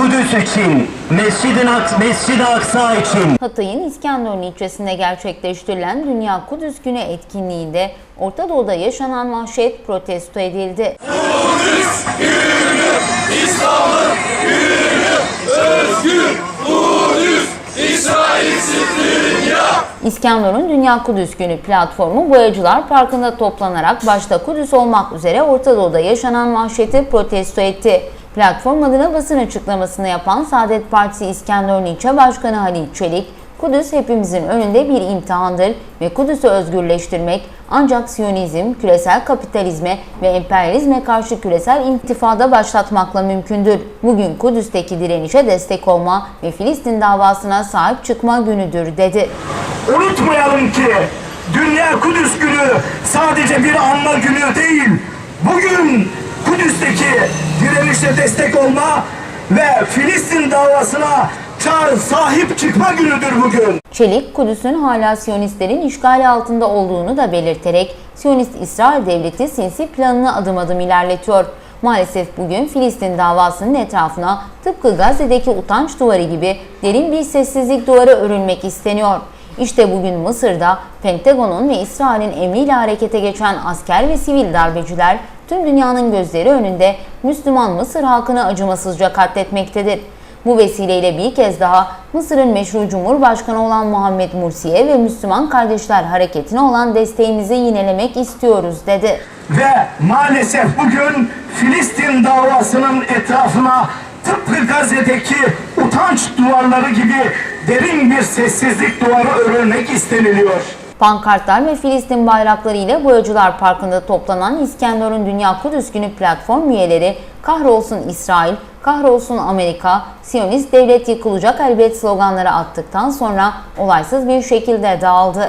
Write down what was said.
Kudüs için, Mescid-i Aks- Mescid-i Aksa için. Hatay'ın İskenderun ilçesinde gerçekleştirilen Dünya Kudüs Günü etkinliğinde Orta Doğu'da yaşanan vahşet protesto edildi. İskenderun Dünya Kudüs Günü platformu Boyacılar Parkı'nda toplanarak başta Kudüs olmak üzere Orta Doğu'da yaşanan vahşeti protesto etti. Platform adına basın açıklamasını yapan Saadet Partisi İskenderun İlçe Başkanı Halil Çelik, Kudüs hepimizin önünde bir imtihandır ve Kudüs'ü özgürleştirmek ancak Siyonizm, küresel kapitalizme ve emperyalizme karşı küresel intifada başlatmakla mümkündür. Bugün Kudüs'teki direnişe destek olma ve Filistin davasına sahip çıkma günüdür dedi. Unutmayalım ki Dünya Kudüs Günü sadece bir anma günü değil. Bugün Kudüs'teki direnişe destek olma ve Filistin davasına çağır sahip çıkma günüdür bugün. Çelik, Kudüs'ün hala Siyonistlerin işgali altında olduğunu da belirterek Siyonist İsrail Devleti sinsi planını adım adım ilerletiyor. Maalesef bugün Filistin davasının etrafına tıpkı Gazze'deki utanç duvarı gibi derin bir sessizlik duvarı örülmek isteniyor. İşte bugün Mısır'da Pentagon'un ve İsrail'in emriyle harekete geçen asker ve sivil darbeciler tüm dünyanın gözleri önünde Müslüman Mısır halkını acımasızca katletmektedir. Bu vesileyle bir kez daha Mısır'ın meşru Cumhurbaşkanı olan Muhammed Mursi'ye ve Müslüman Kardeşler Hareketi'ne olan desteğimizi yinelemek istiyoruz dedi. Ve maalesef bugün Filistin davasının etrafına tıpkı Gazze'deki utanç duvarları gibi derin bir sessizlik duvarı örülmek isteniliyor. Pankartlar ve Filistin bayrakları ile Boyacılar Parkı'nda toplanan İskenderun Dünya Kudüs Günü platform üyeleri kahrolsun İsrail, kahrolsun Amerika, Siyonist devlet yıkılacak elbet sloganları attıktan sonra olaysız bir şekilde dağıldı.